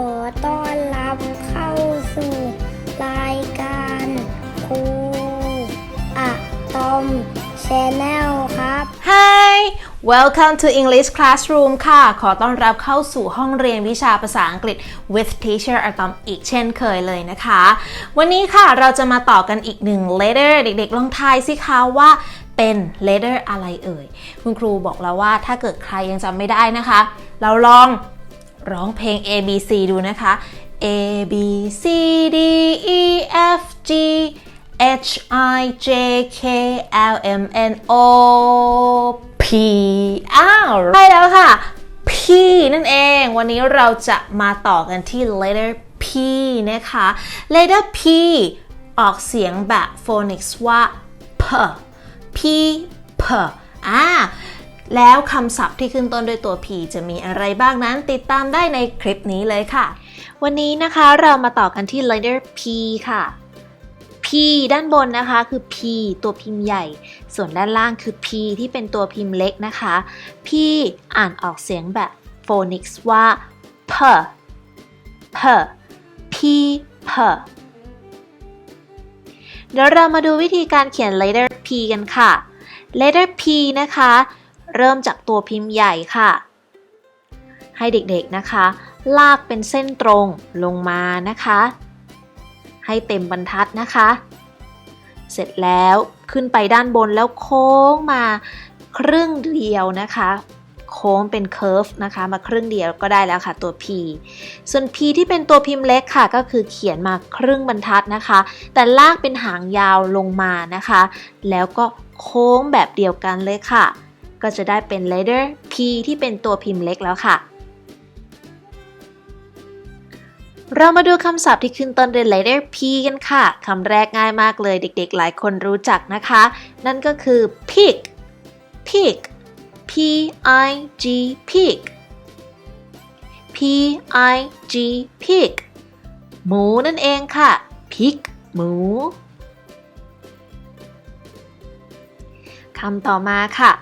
ขอต้อนรับเข้าสู่รายการครูอะตอมชแนลครับ Hi welcome to English classroom ค่ะ ขอต้อนรับเข้าสู่ห้องเรียนวิชาภาษาอังกฤษ with teacher Atom อีกเช่นเคยเลยนะคะ วันนี้ค่ะเราจะมาต่อกันอีกหนึ่ง letter เด็กๆ ลองทายสิคะว่าเป็น letter อะไรเอ่ย คุณครูบอกแล้วว่าถ้าเกิดใครยังจำไม่ได้นะคะ เราลอง ร้องเพลง A B C ดูนะคะ A B C D E F G H I J K L M N O P อ้าวใช่แล้วค่ะ P นั่นเอง วันนี้เราจะมาต่อกันที่ letter P นะคะ letter P ออกเสียงแบบ phonics ว่า p p p อ่า แล้วคำศัพท์ที่ขึ้นต้นด้วยตัว P จะมีอะไรบ้างนั้นติดตามได้ในคลิปนี้เลยค่ะ วันนี้นะคะเรามาต่อกันที่ letter P ค่ะ P ด้านบนนะคะคือ P ตัวพิมพ์ใหญ่ ส่วนด้านล่างคือ P ที่เป็นตัวพิมพ์เล็กนะคะ P อ่านออกเสียงแบบ phonics ว่า p p p p เดี๋ยวเรามาดูวิธีการเขียน letter P กันค่ะ letter P นะคะ เริ่มจากตัวพิมพ์ใหญ่ค่ะ ให้เด็กๆนะคะ ลากเป็นเส้นตรงลงมานะคะ ให้เต็มบรรทัดนะคะ เสร็จแล้วขึ้นไปด้านบนแล้วโค้งมาครึ่งเดียวนะคะโค้งเป็นเคอร์ฟนะคะ มาครึ่งเดียวก็ได้แล้วค่ะตัว P ส่วน P ที่เป็นตัวพิมพ์เล็กค่ะ ก็คือเขียนมาครึ่งบรรทัดนะคะ แต่ลากเป็นหางยาวลงมานะคะ แล้วก็โค้งแบบเดียวกันเลยค่ะ ก็จะได้เป็น letter P ที่เป็นตัวพิมพ์เล็กแล้วค่ะ เรามาดูคำศัพท์ที่ขึ้นต้นด้วย letter P กันค่ะ คำแรกง่ายมากเลยเด็กๆ หลายคนรู้จักนะคะ นั่นก็คือ pig pig p i g pig p i g pig หมูนั่นเองค่ะ pig หมูคำต่อมาค่ะ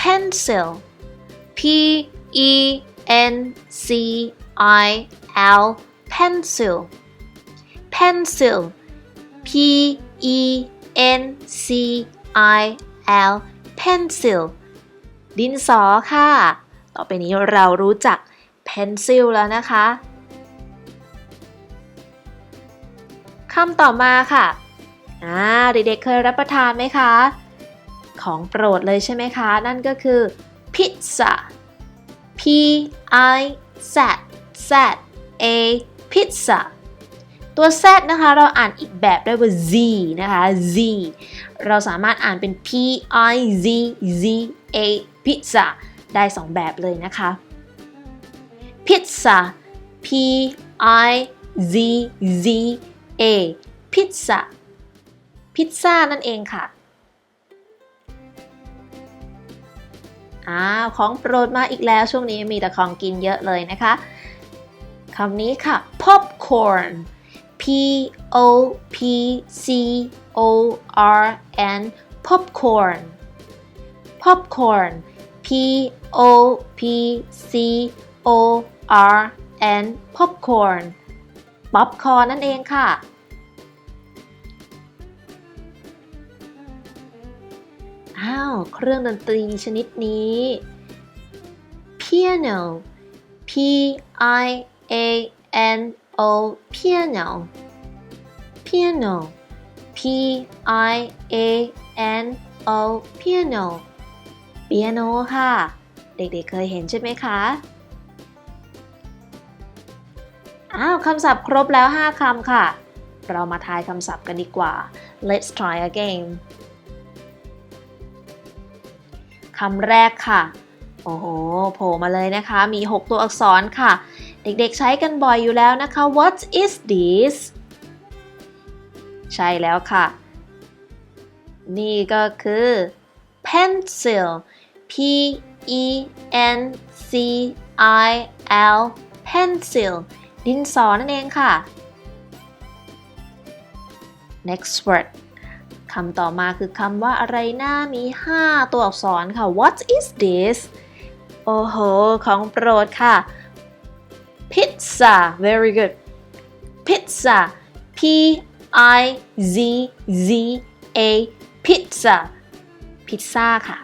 pencil p e n c i l pencil pencil p e n c i l pencil ดินสอค่ะ ต่อไปนี้เรารู้จัก pencil แล้วนะคะคำต่อมาค่ะ อ่า เด็กๆเคยรับประทานไหมคะ ของโปรดเลยใช่ไหมคะ นั่นก็คือพิซซ่า P I Z Z A pizza ตัว Z นะคะ เราอ่านอีกแบบได้ว่า Z นะคะ Z เราสามารถอ่านเป็น P I Z Z A pizza ได้ 2 แบบเลยนะคะ pizza P I Z Z A pizza พิซซ่านั่นเองค่ะ อ้าวของโปรดมาอีกแล้วช่วงนี้มีแต่ของกินเยอะเลยนะคะคำนี้ค่ะ popcorn p o p c o r n popcorn popcorn p o p c o r n popcorn ป๊อปคอร์นนั่นเองค่ะาวเครื่องดนตรีชนิดนี้ piano p i a n o piano piano p i a n o piano เปียโนค่ะ เด็กๆเคยเห็นใช่ไหมคะอ้าวคำศัพท์ครบแล้ว 5 คำค่ะ เรามาทายคำศัพท์กันดีกว่า let's try again คำแรกค่ะ โอ้โหโผล่มาเลยนะคะ มี 6 ตัวอักษรค่ะ เด็กๆใช้กันบ่อยอยู่แล้วนะคะ What is this ใช่แล้วค่ะ นี่ก็คือ pencil p e n c i l pencil ดินสอนั่นเองค่ะ next word คำต่อมาคือคำว่าอะไรหนะมี 5 ตัวอักษรค่ะ What is this โอ้โห ของโปรดค่ะ pizza very good pizza p i z z a pizza พิซซ่าค่ะ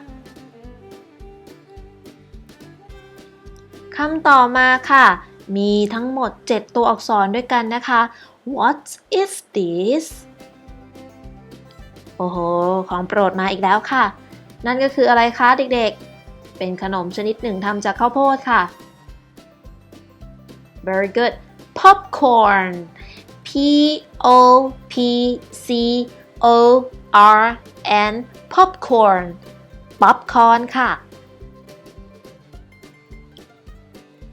คำต่อมาค่ะ มีทั้งหมด 7 ตัวอักษรด้วยกันนะคะ What is this โอ้โห ของโปรดมาอีกแล้วค่ะ นั่นก็คืออะไรคะเด็กๆ เป็นขนมชนิดหนึ่งทำจากข้าวโพดค่ะ Very good popcorn P O P C O R N popcorn ป๊อปคอร์นค่ะ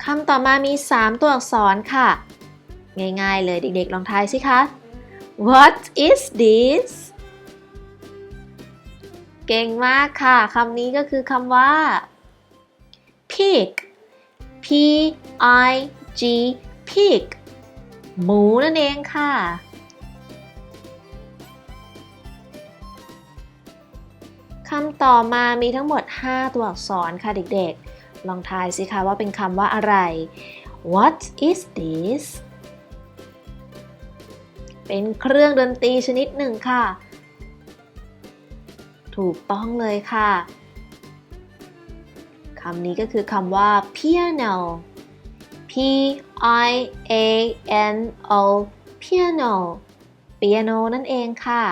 คำต่อมามี 3 ตัวอักษรค่ะ ง่ายๆเลยเด็กๆ ลองทายสิคะ What is this เก่งมากค่ะคำนี้ก็คือคำว่า pig p i g pig หมูนั่นเองค่ะ คำต่อมามีทั้งหมด 5 ตัวอักษรค่ะเด็กๆ ลองทายสิคะว่าเป็นคำว่าอะไร What is this เป็นเครื่องดนตรีชนิดหนึ่งค่ะ ถูกต้องเลยค่ะคำนี้ก็คือคำว่า piano p i a n o piano piano นั่นเองค่ะ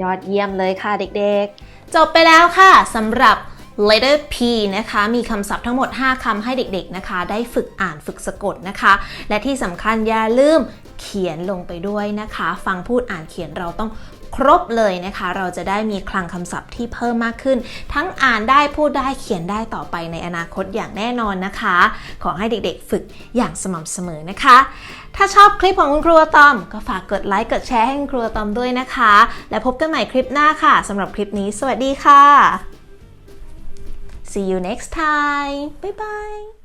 ยอดเยี่ยมเลยค่ะเด็กๆ จบไปแล้วค่ะสำหรับ letter P นะคะ มีคำศัพท์ทั้งหมด 5คำให้เด็กๆนะคะ ได้ฝึกอ่านฝึกสะกดนะคะ และที่สำคัญอย่าลืมเขียนลงไปด้วยนะคะ ฟังพูดอ่านเขียนเราต้อง ครบเลยนะคะ เราจะได้มีคลังคำศัพท์ที่เพิ่มมากขึ้น ทั้งอ่านได้พูดได้เขียนได้ต่อไปในอนาคตอย่างแน่นอนนะคะ ขอให้เด็กๆ ฝึกอย่างสม่ำเสมอนะคะ ถ้าชอบคลิปของคุณครูตอม ก็ฝากกดไลค์กดแชร์ให้คุณครูตอมด้วยนะคะ และพบกันใหม่คลิปหน้าค่ะสำหรับคลิปนี้ สวัสดีค่ะ See you next time. Bye bye.